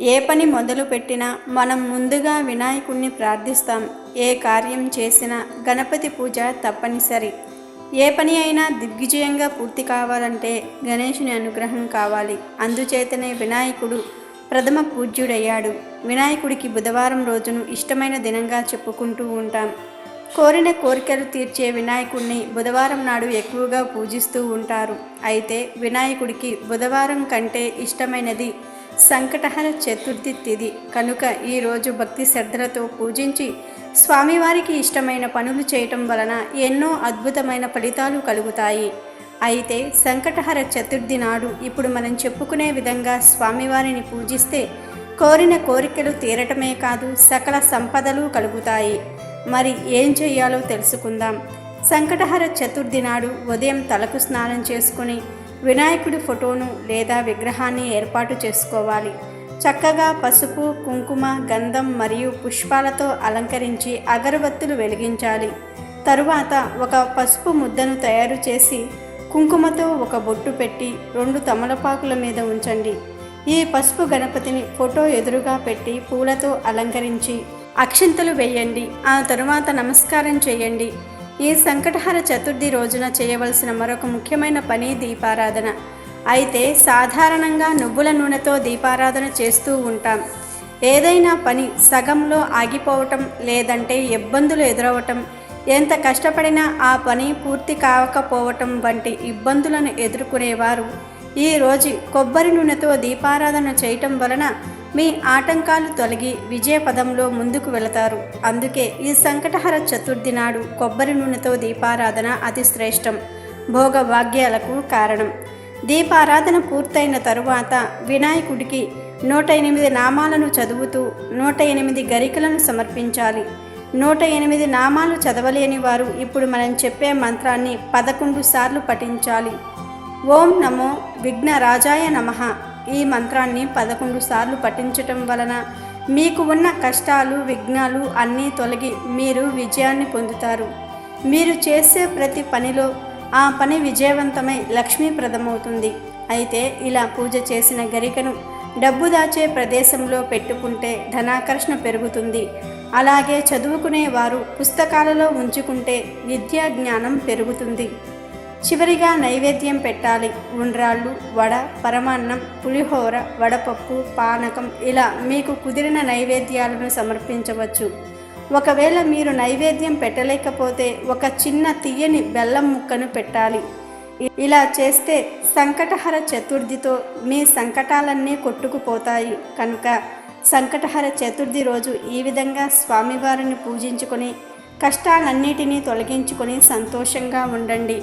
ఏ పని మొదలు పెట్టినా మనం ముందుగా వినాయకుణ్ణి ప్రార్థిస్తాం. ఏ కార్యం చేసినా గణపతి పూజ తప్పనిసరి. ఏ పని అయినా దిగ్విజయంగా పూర్తి కావాలంటే గణేశుని అనుగ్రహం కావాలి. అందుచేతనే వినాయకుడు ప్రథమ పూజ్యుడయ్యాడు. వినాయకుడికి బుధవారం రోజును ఇష్టమైన దినంగా చెప్పుకుంటూ ఉంటాం. కోరిన కోరికలు తీర్చే వినాయకుడిని బుధవారం నాడు ఎక్కువగా పూజిస్తూ ఉంటారు. అయితే వినాయకుడికి బుధవారం కంటే ఇష్టమైనది సంకటహర చతుర్థి తిథి కనుక ఈరోజు భక్తి శ్రద్ధలతో పూజించి స్వామివారికి ఇష్టమైన పనులు చేయటం వలన ఎన్నో అద్భుతమైన ఫలితాలు కలుగుతాయి. అయితే సంకటహర చతుర్థి నాడు ఇప్పుడు మనం చెప్పుకునే విధంగా స్వామివారిని పూజిస్తే కోరిన కోరికలు తీరటమే కాదు సకల సంపదలు కలుగుతాయి. మరి ఏం చేయాలో తెలుసుకుందాం. సంకటహర చతుర్థి నాడు ఉదయం తలకు స్నానం చేసుకుని వినాయకుడి ఫోటోను లేదా విగ్రహాన్ని ఏర్పాటు చేసుకోవాలి. చక్కగా పసుపు కుంకుమ గంధం మరియు పుష్పాలతో అలంకరించి అగరబత్తులు వెలిగించాలి. తరువాత ఒక పసుపు ముద్దను తయారు చేసి కుంకుమతో ఒక బొట్టు పెట్టి రెండు తమలపాకుల మీద ఉంచండి. ఈ పసుపు గణపతిని ఫోటో ఎదురుగా పెట్టి పూలతో అలంకరించి అక్షింతలు వేయండి. ఆ తరువాత నమస్కారం చేయండి. ఈ సంకటహర చతుర్థి రోజున చేయవలసిన మరొక ముఖ్యమైన పని దీపారాధన. అయితే సాధారణంగా నువ్వుల నూనెతో దీపారాధన చేస్తూ ఉంటాం. ఏదైనా పని సగంలో ఆగిపోవటం లేదంటే ఇబ్బందులు ఎదురవటం ఎంత కష్టపడినా ఆ పని పూర్తి కావకపోవటం వంటి ఇబ్బందులను ఎదుర్కొనేవారు. ఈరోజు కొబ్బరి నూనెతో దీపారాధన చేయటం వలన మీ ఆటంకాలు తొలగి విజయపదంలో ముందుకు వెళతారు. అందుకే ఈ సంకటహర చతుర్థి నాడు కొబ్బరి నూనెతో దీపారాధన అతి శ్రేష్టం. భోగభాగ్యాలకు కారణం. దీపారాధన పూర్తయిన తరువాత వినాయకుడికి నూట ఎనిమిది నామాలను చదువుతూ నూట ఎనిమిది గరికలను సమర్పించాలి. నూట ఎనిమిది నామాలు చదవలేని వారు ఇప్పుడు మనం చెప్పే మంత్రాన్ని పదకొండు సార్లు పఠించాలి. ఓం నమో విఘ్న రాజాయ నమః. ఈ మంత్రాన్ని పదకొండు సార్లు పఠించటం వలన మీకు ఉన్న కష్టాలు విఘ్నాలు అన్నీ తొలగి మీరు విజయాన్ని పొందుతారు. మీరు చేసే ప్రతి పనిలో ఆ పని విజయవంతమై లక్ష్మీప్రదమవుతుంది. అయితే ఇలా పూజ చేసిన గరికను డబ్బు దాచే ప్రదేశంలో పెట్టుకుంటే ధనాకర్షణ పెరుగుతుంది. అలాగే చదువుకునే వారు పుస్తకాలలో ఉంచుకుంటే విద్యా జ్ఞానం పెరుగుతుంది. చివరిగా నైవేద్యం పెట్టాలి. ఉండ్రాళ్ళు వడ పరమాన్నం పులిహోర వడపప్పు పానకం ఇలా మీకు కుదిరిన నైవేద్యాలను సమర్పించవచ్చు. ఒకవేళ మీరు నైవేద్యం పెట్టలేకపోతే ఒక చిన్న తీయని బెల్లం ముక్కను పెట్టాలి. ఇలా చేస్తే సంకటహర చతుర్థితో మీ సంకటాలన్నీ కొట్టుకుపోతాయి. కనుక సంకటహర చతుర్థి రోజు ఈ విధంగా స్వామివారిని పూజించుకొని కష్టాలన్నిటినీ తొలగించుకొని సంతోషంగా ఉండండి.